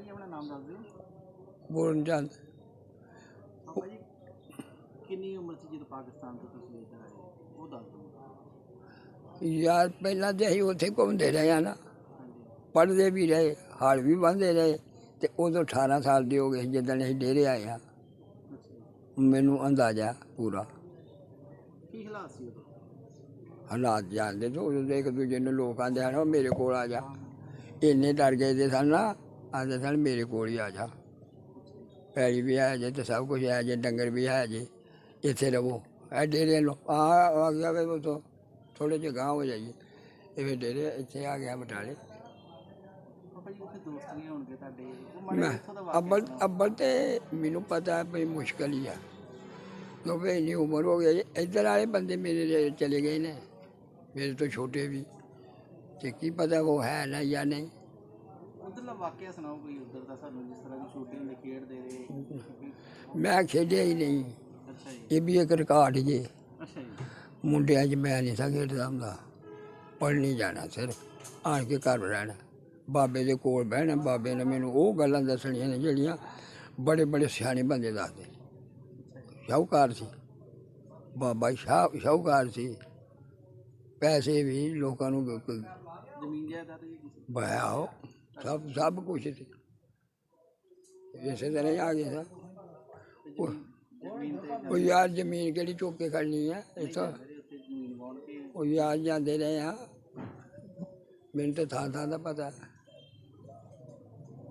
ਪਾਪਾ ਜੀ ਆਪਣਾ ਨਾਮ ਦੱਸ ਦਿਓ। ਬੋਲਣ ਜਾਂ ਪਾਪਾ ਜੀ ਕਿੰਨੀ ਉਮਰ ਸੀ ਜਦੋਂ ਪਾਕਿਸਤਾਨ ਤੋਂ ਤੁਸੀਂ ਇੱਧਰ ਆਏ? ਉਹ ਦੱਸ ਦਿਓ। ਯਾਰ ਪਹਿਲਾਂ ਤੇ ਅਸੀਂ ਉੱਥੇ ਘੁੰਮਦੇ ਰਹੇ ਆ ਨਾ। ਹਾਂਜੀ। ਪੜ੍ਹਦੇ ਵੀ ਰਹੇ ਹਾਲ ਵੀ ਬੰਦੇ ਰਹੇ। ਤੇ ਉਦੋਂ 18 ਸਾਲ ਦੇ ਹੋ ਗਏ ਸੀ ਜਦੋਂ ਅਸੀਂ ਡੇਰੇ ਆਏ ਆ। ਮੈਨੂੰ ਅੰਦਾਜ਼ਾ ਪੂਰਾ। ਕੀ ਹਾਲਾਤ ਸੀ ਉਦੋਂ? ਹਾਲਾਤ ਜਾਣਦੇ ਤੋਂ ਉਦੋਂ ਇੱਕ ਦੂਜੇ ਨੂੰ ਲੋਕ ਆਂਦੇ ਹਨ ਉਹ ਮੇਰੇ ਕੋਲ ਆ ਜਾ। ਇੰਨੇ ਡਰ ਗਏ ਦੇ ਸਨ ਨਾ ਆਂਦੇ ਸਨ ਮੇਰੇ ਕੋਲ ਹੀ ਆ ਜਾ। ਪੈਲੀ ਵੀ ਹੈ ਜੇ ਤੇ ਸਭ ਕੁਝ ਹੈ ਜੇ ਡੰਗਰ ਵੀ ਹੈ ਜੇ ਇੱਥੇ ਰਵੋ। ਇਹ ਡੇਰੇ ਲੋ ਆ ਆ ਗਿਆ ਵੇ ਉਹ ਤੋਂ ਥੋੜੇ ਜਿਹੇ ਗਾਂਹ ਹੋ ਜਾਈਏ। ਇਹ ਵੀ ਡੇਰੇ ਇੱਥੇ ਆ ਗਿਆ ਬਟਾਲੇ। ਅੱਬਲ। ਅੱਬਲ ਤੇ ਮੈਨੂੰ ਪਤਾ ਹੈ ਵੀ ਮੁਸ਼ਕਲ ਹੀ ਆ। ਕਿਉਂਕਿ ਇੰਨੀ ਉਮਰ ਹੋ ਗਈ। ਇੱਧਰ ਵਾਲੇ ਬੰਦੇ ਮੇਰੇ ਚਲੇ ਗਏ ਨੇ। ਮੇਰੇ ਤੋਂ ਛੋਟੇ ਵੀ। ਤੇ ਕੀ ਪਤਾ ਉਹ ਹੈ ਨਾ ਜਾਂ ਨਹੀਂ। ਉੱਧਰਲਾ ਵਾਕਿਆ ਸੁਣਾਓ ਕੋਈ ਉੱਧਰ ਦਾ ਸਾਨੂੰ ਜਿਸ ਤਰ੍ਹਾਂ ਦੀ ਛੋਟੇ ਹੁੰਦੇ ਖੇਡਦੇ ਰਹੇ? ਮੈਂ ਖੇਡਿਆ ਹੀ ਨਹੀਂ। ਅੱਛਾ ਜੀ। ਇਹ ਵੀ ਇੱਕ ਰਿਕਾਰਡ ਜੇ। ਅੱਛਾ ਜੀ। ਮੁੰਡਿਆਂ 'ਚ ਮੈਂ ਨਹੀਂ ਸਾਂ ਖੇਡਦਾ ਹੁੰਦਾ ਪੜ੍ਹਨੀ ਜਾਣਾ ਸਿਰਫ। ਆਣ ਕੇ ਘਰ ਰਹਿਣਾ। ਬਾਬੇ ਦੇ ਕੋਲ ਬਹਿਣਾ। ਬਾਬੇ ਨੇ ਮੈਨੂੰ ਉਹ ਗੱਲਾਂ ਦੱਸਣੀਆਂ ਨੇ ਜਿਹੜੀਆਂ ਬੜੇ ਬੜੇ ਸਿਆਣੇ ਬੰਦੇ ਦੱਸਦੇ। ਸ਼ਾਹੂਕਾਰ ਸੀ। ਬਾਬਾ ਸ਼ਾਹ ਸ਼ਾਹੂਕਾਰ ਸੀ। ਪੈਸੇ ਵੀ ਲੋਕਾਂ ਨੂੰ ਜ਼ਮੀਨ ਜਾਇਦਾਦ ਵੀ ਹੋ ਸਭ ਸਭ ਕੁਛ ਸੀ। ਇਸੇ ਤਰ੍ਹਾਂ ਹੀ ਆ ਸਾਂ ਜ਼ਮੀਨ ਤੇ ਉਹ ਯਾਰ ਜ਼ਮੀਨ ਕਿਹੜੀ ਚੁੱਕ ਕੇ ਖੜਨੀ ਹੈ ਇੱਥੋਂ। ਉਹ ਯਾਰ ਜਾਂਦੇ ਰਹੇ ਆ। ਮੈਨੂੰ ਤਾਂ ਥਾਂ ਥਾਂ ਦਾ ਪਤਾ।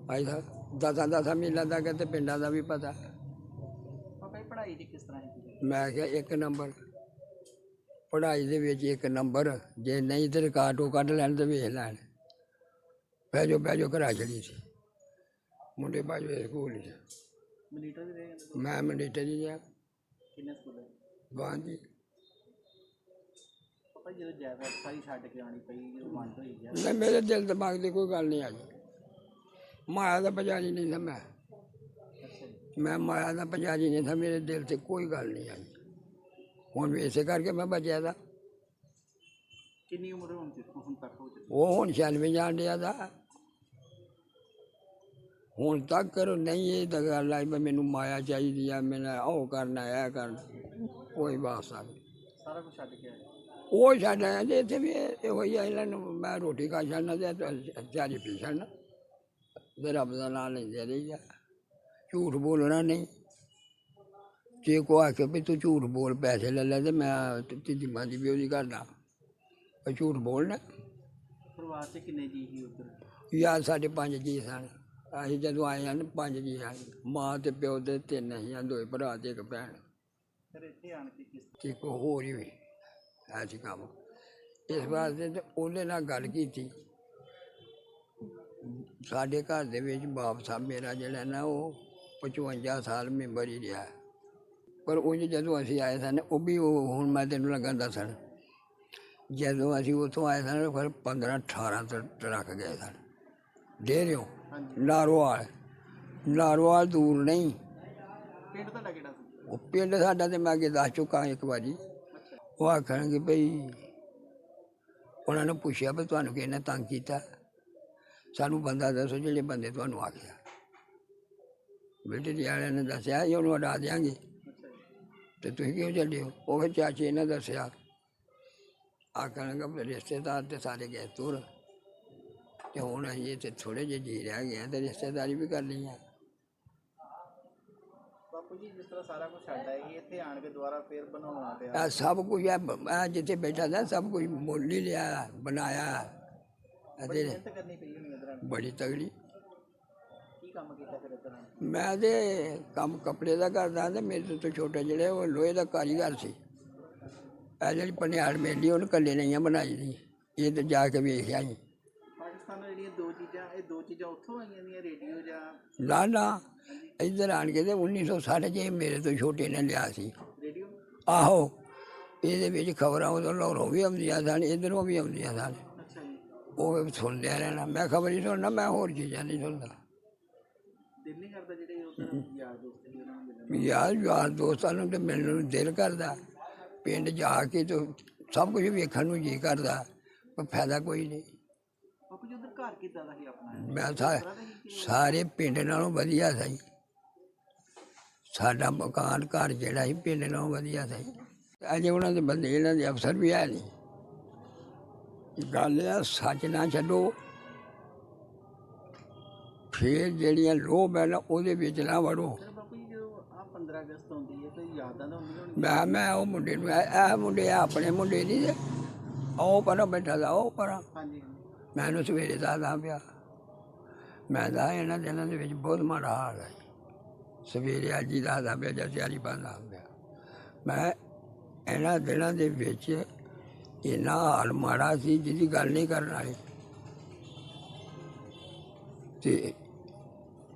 ਭਾਈ ਸਾਹਿਬ ਦਸਾਂ ਦਸਾਂ ਮੀਲਾਂ ਦਾ ਕਿਤੇ ਪਿੰਡਾਂ ਦਾ ਵੀ ਪਤਾ। ਪਾਪਾ ਪੜ੍ਹਾਈ ਦੀ ਕਿਸ ਤਰ੍ਹਾਂ ਹੈ ਮੈਂ ਕਿਹਾ ਇੱਕ ਨੰਬਰ। ਪੜ੍ਹਾਈ ਦੇ ਵਿੱਚ ਇੱਕ ਨੰਬਰ। ਜੇ ਨਹੀਂ ਤੇ ਰਿਕਾਰਡ ਉਹ ਕੱਢ ਲੈਣ ਤੇ ਵੇਖ ਲੈਣ। ਬਹਿ ਜਾਓ ਬਹਿ ਜਾਓ ਘਰਾਂ ਚੜੀ ਸੀ ਮੁੰਡੇ ਬਾਜੋ ਸਕੂਲ ਚ ਮਨੀਟਰ ਵੀ ਰਹੇ ਜਾਂਦੇ ਮੈਂ ਮੰਡੀਟਰ ਜੀ ਆ ਕਿੰਨੇ ਸਕੂਲ ਗਾਂਧੀ ਪਾਪਾ ਜੀ ਜਦੋਂ ਜਾਇਦਾਦ ਸਾਰੀ ਛੱਡ ਕੇ ਆਣੀ ਪਈ ਜਦੋਂ ਵੰਡ ਹੋਈ ਗਿਆ ਨਹੀਂ ਮੇਰੇ ਦਿਲ ਦਿਮਾਗ ਦੀ ਕੋਈ ਗੱਲ ਨਹੀਂ ਆਈ ਮਾਇਆ ਦਾ ਪੁਜਾਰੀ ਨਹੀਂ ਸੀ ਮੈਂ ਅੱਛਾ ਜੀ ਮੈਂ ਮਾਇਆ ਦਾ ਪੁਜਾਰੀ ਨਹੀਂ ਸੀ ਮੇਰੇ ਦਿਲ ਤੇ ਕੋਈ ਗੱਲ ਨਹੀਂ ਆਈ ਹੁਣ ਵੀ ਇਸੇ ਕਰਕੇ ਮੈਂ ਬਚਿਆ ਦਾ ਕਿੰਨੀ ਉਮਰ ਹੋਣ ਤੇ ਹੁਣ ਤੱਕ ਹੋ ਚੁੱਕੀ ਉਹ ਹੁਣ 96 ਜਾਣ ਡਿਆ ਦਾ ਹੁਣ ਤੱਕ ਕਰੋ ਨਹੀਂ ਇਹ ਤਾਂ ਗੱਲ ਆਈ ਵੀ ਮੈਨੂੰ ਮਾਇਆ ਚਾਹੀਦੀ ਆ ਮੈਨਾਂ ਉਹ ਕਰਨਾ ਇਹ ਕਰਨਾ। ਕੋਈ ਵਾਸਤਾ ਨਹੀਂ। ਸਾਰਾ ਕੁਝ ਛੱਡ ਕੇ ਆਏ? ਉਹ ਛੱਡ ਆਇਆ ਤੇ ਇੱਥੇ ਵੀ ਇਹ ਹੀ ਆ ਇਹਨਾਂ ਨੂੰ ਮੈਂ ਰੋਟੀ ਖਾ ਛੱਡਣਾ ਤੇ ਚਾਰੀ ਪੀ ਛੱਡਣਾ। ਤੇ ਰੱਬ ਦਾ ਨਾਮ ਲੈਂਦੇ ਰਹੀਦਾ ਝੂਠ ਬੋਲਣਾ ਨਹੀਂ। ਜੇ ਕੋ ਆ ਕੇ ਵੀ ਤੂੰ ਝੂਠ ਬੋਲ ਪੈਸੇ ਲੈ ਲੈ ਤੇ ਮੈਂ ਤੀਜੀ ਮਾਂ ਦੀ ਵੀ ਉਹਦੀ ਕਰਦਾ। ਝੂਠ ਬੋਲਣਾ। ਪਰਿਵਾਰ 'ਚ ਕਿੰਨੇ ਜੀ ਸੀ ਉੱਧਰ? ਯਾਰ ਸਾਡੇ ਪੰਜ ਜੀ ਸਨ। ਅਸੀਂ ਜਦੋਂ ਆਏ ਹਨ ਪੰਜ ਜੀ ਸਨ ਮਾਂ ਤੇ ਪਿਓ ਦੇ ਤਿੰਨ ਅਸੀਂ ਦੋਏ ਭਰਾ ਤੇ ਇੱਕ ਭੈਣ। ਫਿਰ ਇੱਥੇ ਆਣ ਕੇ ਕਿਸ ਤੇ ਇੱਕ ਹੋਰ ਹੀ ਵੀ ਐਸੀ ਕੰਮ। ਇਸ ਵਾਸਤੇ ਤੇ ਉਹਨੇ ਨਾਲ ਗੱਲ ਕੀਤੀ। ਸਾਡੇ ਘਰ ਦੇ ਵਿੱਚ ਬਾਪ ਸਾਹਿਬ ਮੇਰਾ ਜਿਹੜਾ ਨਾ ਉਹ 55 ਸਾਲ ਮੈਂਬਰ ਹੀ ਰਿਹਾ। ਪਰ ਉਹ ਜਦੋਂ ਅਸੀਂ ਆਏ ਸਨ ਉਹ ਵੀ ਉਹ ਹੁਣ ਮੈਂ ਤੈਨੂੰ ਲੱਗਾ ਦੱਸਣ ਜਦੋਂ ਅਸੀਂ ਉੱਥੋਂ ਆਏ ਸਨ ਫਿਰ 15 18 ਟ- ਟਰੱਕ ਗਏ ਸਨ ਡੇਰਿਓ ਹਾਂਜੀ ਨਾਰੋਵਾਲ ਨਾਰੋਵਾਲ ਦੂਰ ਨਹੀਂ। ਪਿੰਡ ਤੁਹਾਡਾ ਕਿਹੜਾ ਸੀ? ਉਹ ਪਿੰਡ ਸਾਡਾ ਤੇ ਮੈਂ ਅੱਗੇ ਦੱਸ ਚੁੱਕਾ ਇੱਕ ਵਾਰੀ। ਉਹ ਆਖਣਗੇ ਭਈ ਉਹਨਾਂ ਨੂੰ ਪੁੱਛਿਆ ਵੀ ਤੁਹਾਨੂੰ ਕਿਹਨੇ ਤੰਗ ਕੀਤਾ? ਸਾਨੂੰ ਬੰਦਾ ਦੱਸੋ ਜਿਹੜੇ ਬੰਦੇ ਤੁਹਾਨੂੰ ਆਖਿਆ ਬੇਟੇ ਵਾਲਿਆਂ ਨੇ ਦੱਸਿਆ ਜੀ ਉਹਨੂੰ ਹਟਾ ਦਿਆਂਗੇ। ਤੇ ਤੁਸੀਂ ਕਿਉਂ ਚੱਲੇ ਹੋ? ਉਹ ਫਿਰ ਚਾਚੇ ਨੇ ਦੱਸਿਆ। ਆਖਣਗੇ ਰਿਸ਼ਤੇਦਾਰ ਤੇ ਸਾਰੇ ਗਏ ਤੁਰ। ਤੇ ਹੁਣ ਅਸੀਂ ਇੱਥੇ ਥੋੜੇ ਜਿਹੇ ਜੀ ਰਹਿ ਗਏ ਹਾਂ ਤੇ ਰਿਸ਼ਤੇਦਾਰੀ ਵੀ ਕਰ ਲਈ ਆ। ਬਾਪੂ ਜੀ ਜਿਸ ਤਰ੍ਹਾਂ ਸਾਰਾ ਕੁਝ ਛੱਡ ਆਏ ਸੀ, ਇੱਥੇ ਆਣ ਕੇ ਦੁਬਾਰਾ ਫੇਰ ਬਣਾਉਣਾ ਪਿਆ ਇਹ ਸਭ ਕੁਝ ਹੈ ਮੈਂ ਜਿੱਥੇ ਬੈਠਾ था ਸਭ ਕੁਝ ਮੁੱਲ ਹੀ ਲਿਆ ਬਣਾਇਆ। ਬੜੀ ਅਤੇ ਮਿਹਨਤ ਕਰਨੀ ਪਈ ਹੋਣੀ ਇੱਧਰ ਆਣ ਕੇ। ਬੜੀ ਤਗੜੀ। ਕੀ ਕੰਮ ਕੀਤਾ ਫਿਰ ਇੱਧਰ ਆਣ ਕੇ? ਮੈਂ ਤੇ ਕੰਮ ਕੱਪੜੇ ਦਾ ਕਰਦਾ ਤੇ ਮੇਰੇ ਤੋਂ ਛੋਟਾ ਜਿਹੜਾ ਉਹ ਲੋਹੇ ਦਾ ਕਾਰੀਗਰ ਸੀ। ਇਹ ਜਿਹੜੀ ਪਨਿਆੜ ਮੇਲੀ ਉਹਨੂੰ ਕੱਲੇ ਨਹੀਂ ਬਣਾਈ ਦੀ ਇਹ ਤੇ ਜਾ ਕੇ ਵੇਖਿਆ ਸੀ ਪਾਕਿਸਤਾਨ ਵਿੱਚ ਜਿਹੜੀਆਂ ਦੋ ਚੀਜ਼ਾਂ ਇਹ ਦੋ ਚੀਜ਼ਾਂ ਉੱਥੋਂ ਆਈਆਂ ਦੀਆਂ ਰੇਡੀਓ ਜਾਂ ਨਾ ਨਾ। ਇੱਧਰ ਆਣ ਕੇ ਤੇ 1960 ਚ ਮੇਰੇ ਤੋਂ ਛੋਟੇ ਨੇ ਲਿਆ ਸੀ। ਰੇਡੀਓ? ਆਹੋ। ਇਹਦੇ ਵਿੱਚ ਖਬਰਾਂ ਉਦੋਂ ਲਾਹੌਰੋਂ ਵੀ ਆਉਂਦੀਆਂ ਸਨ ਇੱਧਰੋਂ ਵੀ ਆਉਂਦੀਆਂ ਸਨ। ਅੱਛਾ ਜੀ। ਉਹ ਸੁਣਦਿਆ ਰਹਿਣਾ। ਮੈਂ ਖਬਰ ਹੀ ਸੁਣਨਾ ਮੈਂ ਹੋਰ ਚੀਜ਼ਾਂ ਨਹੀਂ ਸੁਣਦਾ। ਦਿਲ ਨਹੀਂ ਕਰਦਾ ਜਿਹੜੇ ਉੱਧਰ ਯਾਰ ਦੋਸਤ ਸੀ ਉਹਨਾਂ ਨੂੰ ਮਿਲਣ ਯਾਰ ਯਾਰ ਦੋਸਤਾਂ ਨੂੰ ਤੇ ਮਿਲਣ ਨੂੰ ਦਿਲ ਕਰਦਾ। ਪਿੰਡ ਜਾ ਕੇ ਤੇ ਸਭ ਕੁਝ ਵੇਖਣ ਨੂੰ ਜੀ ਕਰਦਾ ਪਰ ਫਾਇਦਾ ਕੋਈ ਨਹੀਂ। ਜੀ ਉਧਰ ਘਰ ਕਿੱਦਾਂ ਦਾ ਸੀ ਆਪਣਾ? ਮੈਂ ਸਾ- ਸਾਰੇ ਪਿੰਡ ਨਾਲੋਂ ਵਧੀਆ ਸੀ। ਸਾਡਾ ਮਕਾਨ ਘਰ ਜਿਹੜਾ ਸੀ ਪਿੰਡ ਨਾਲੋਂ ਵਧੀਆ ਸੀ। ਅਜੇ ਉਹਨਾਂ ਦੇ ਬੰਦੇ ਇਹਨਾਂ ਦੇ ਅਫਸਰ ਵੀ ਹੈ ਨਹੀਂ। ਗੱਲ ਆ ਸੱਚ ਨਾ ਛੱਡੋ। ਫਿਰ ਜਿਹੜੀਆਂ ਲੋਭ ਹੈ ਨਾ ਉਹਦੇ ਵਿੱਚ ਨਾ ਵੜੋ। ਫਿਰ ਬਾਪੂ ਜੀ ਜਦੋਂ ਆ 15 ਅਗਸਤ ਆਉਂਦੀ ਹੈ ਤੇ ਯਾਦਾਂ ਤਾਂ ਹੁੰਦੀਆਂ ਹੋਣਗੀਆਂ ਮੈਂ ਮੈਂ ਉਹ ਮੁੰਡੇ ਨੂੰ ਇਹ ਇਹ ਮੁੰਡੇ ਆ ਆਪਣੇ ਮੁੰਡੇ ਨਹੀਂ ਜੇ ਉਹ ਪਰਾਂ ਬੈਠਾ ਦਾ ਉਹ ਪਰਾਂ। ਹਾਂਜੀ। ਉਹਨੂੰ ਸਵੇਰੇ ਦੱਸਦਾ ਪਿਆ। ਮੈਂ ਦਾ ਇਹਨਾਂ ਦਿਨਾਂ ਦੇ ਵਿੱਚ ਬਹੁਤ ਮਾੜਾ ਹਾਲ ਹੈ। ਸਵੇਰੇ ਅੱਜ ਹੀ ਦੱਸਦਾ ਪਿਆ ਜਦ ਤਿਆਰੀ ਬੰਦਾ ਪਿਆ। ਮੈਂ ਇਹਨਾਂ ਦਿਨਾਂ ਦੇ ਵਿੱਚ ਇੰਨਾ ਹਾਲ ਮਾੜਾ ਸੀ, ਜਿਹਦੀ ਗੱਲ ਨਹੀਂ ਕਰਨ ਵਾਲੀ। ਤੇ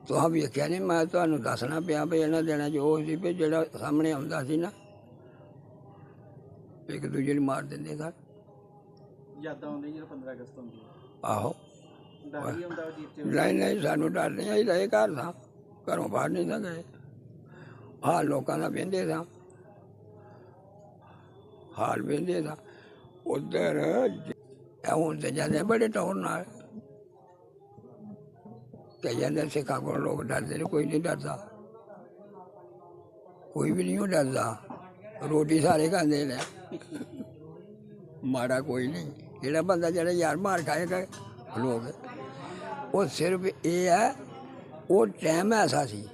ਤੁਹਾਂ ਵੇਖਿਆ ਨਹੀਂ ਮੈਂ ਤੁਹਾਨੂੰ ਦੱਸਣਾ ਪਿਆ ਵੀ ਇਹਨਾਂ ਦਿਨਾਂ 'ਚ ਉਹ ਸੀ ਵੀ ਜਿਹੜਾ ਸਾਹਮਣੇ ਆਉਂਦਾ ਸੀ ਨਾ, ਇੱਕ ਦੂਜੇ ਨੂੰ ਮਾਰ ਦਿੰਦੇ ਸਨ। ਯਾਦਾਂ ਆਉਂਦੀਆਂ ਜਦੋਂ 15 ਅਗਸਤ ਆਉਂਦੀ ਹੈ। ਆਹੋ। ਡਰ ਹੁੰਦਾ ਨਹੀਂ ਨਹੀਂ ਸਾਨੂੰ ਡਰ ਨਹੀਂ ਆਈ ਰਹੇ ਘਰ ਸਾਂ। ਘਰੋਂ ਬਾਹਰ ਨਹੀਂ ਸਾਂ ਗਏ। ਹਾਲ ਲੋਕਾਂ ਦਾ ਵਹਿੰਦੇ ਸਾਂ। ਹਾਲ ਵਹਿੰਦੇ ਸਾਂ। ਉਧਰ ਹੁਣ ਤੇ ਜਾਂਦੇ ਬੜੇ ਟੌਰ ਨਾਲ। ਤੇ ਜਾਂਦੇ ਸਿੱਖਾਂ ਕੋਲ ਲੋਕ ਡਰਦੇ ਨੇ ਕੋਈ ਨਹੀਂ ਡਰਦਾ। ਕੋਈ ਵੀ ਨਹੀਂ ਡਰਦਾ। ਰੋਟੀ ਸਾਰੇ ਖਾਂਦੇ ਨੇ। ਮਾੜਾ ਕੋਈ ਨਹੀਂ। ਜਿਹੜਾ ਬੰਦਾ ਜਿਹੜਾ ਯਾਰ ਮਾਰ ਖਾਏਗਾ ਲੋਕ ਉਹ ਸਿਰਫ ਇਹ ਹੈ, ਉਹ ਟਾਈਮ ਐਸਾ ਸੀ।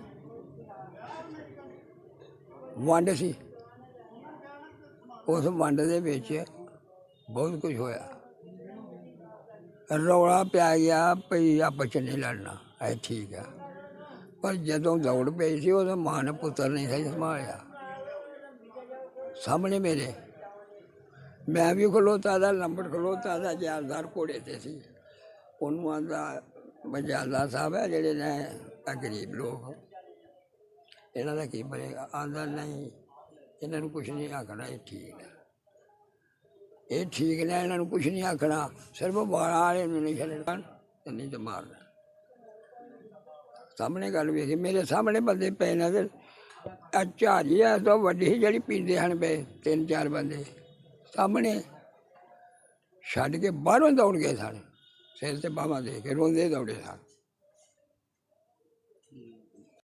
ਵੰਡ ਸੀ। ਉਸ ਵੰਡ ਦੇ ਵਿੱਚ ਬਹੁਤ ਕੁਝ ਹੋਇਆ। ਰੌਲਾ ਪਿਆ ਗਿਆ ਭਈ ਆਪਸ 'ਚ ਨਹੀਂ ਲੜਨਾ, ਇਹ ਠੀਕ ਆ। ਪਰ ਜਦੋਂ ਦੌੜ ਪਈ ਸੀ ਉਦੋਂ ਮਾਂ ਨੇ ਪੁੱਤਰ ਨਹੀਂ ਸੀ ਸੰਭਾਲਿਆ। ਸਾਹਮਣੇ ਮੇਰੇ ਮੈਂ ਵੀ ਖਲੋਤਾ ਦਾ, ਲੰਬੜ ਖਲੋਤਾ ਦਾ ਜਾਰਦਾਰ ਘੋੜੇ ਤੇ ਸੀ। ਉਹਨੂੰ ਆਂਦਾ ਬਜਾਲਾ ਸਾਹਿਬ ਹੈ ਜਿਹੜੇ ਨੇ ਆਹ ਗਰੀਬ ਲੋਕ ਇਹਨਾਂ ਦਾ ਕੀ ਬਣੇਗਾ? ਆਂਦਾ, ਨਹੀਂ, ਇਹਨਾਂ ਨੂੰ ਕੁਝ ਨਹੀਂ ਆਖਣਾ, ਇਹ ਠੀਕ ਹੈ ਇਹ ਠੀਕ ਨੇ, ਇਹਨਾਂ ਨੂੰ ਕੁਝ ਨਹੀਂ ਆਖਣਾ। ਸਿਰਫ ਬਾਲਾਂ ਵਾਲੇ ਨੂੰ ਨਹੀਂ ਛੱਡਣਾ, ਤੇ ਨਹੀਂ ਤੇ ਮਾਰਨਾ। ਸਾਹਮਣੇ ਗੱਲ ਵੇਖੀ ਮੇਰੇ ਸਾਹਮਣੇ ਬੰਦੇ ਪਏ ਨੇ ਤੇ ਆ ਝਾਰੀ ਆ ਤੋਂ ਵੱਡੀ ਸੀ ਜਿਹੜੀ ਪੀਂਦੇ ਹਨ ਪਏ ਤਿੰਨ ਚਾਰ ਬੰਦੇ। ਸਾਹਮਣੇ ਛੱਡ ਕੇ ਬਾਹਰੋਂ ਦੌੜ ਗਏ ਸਨ। ਸਿਰ ਤੇ ਬਾਹਾਂ ਦੇ ਕੇ ਰੋਂਦੇ ਦੌੜੇ ਸਨ।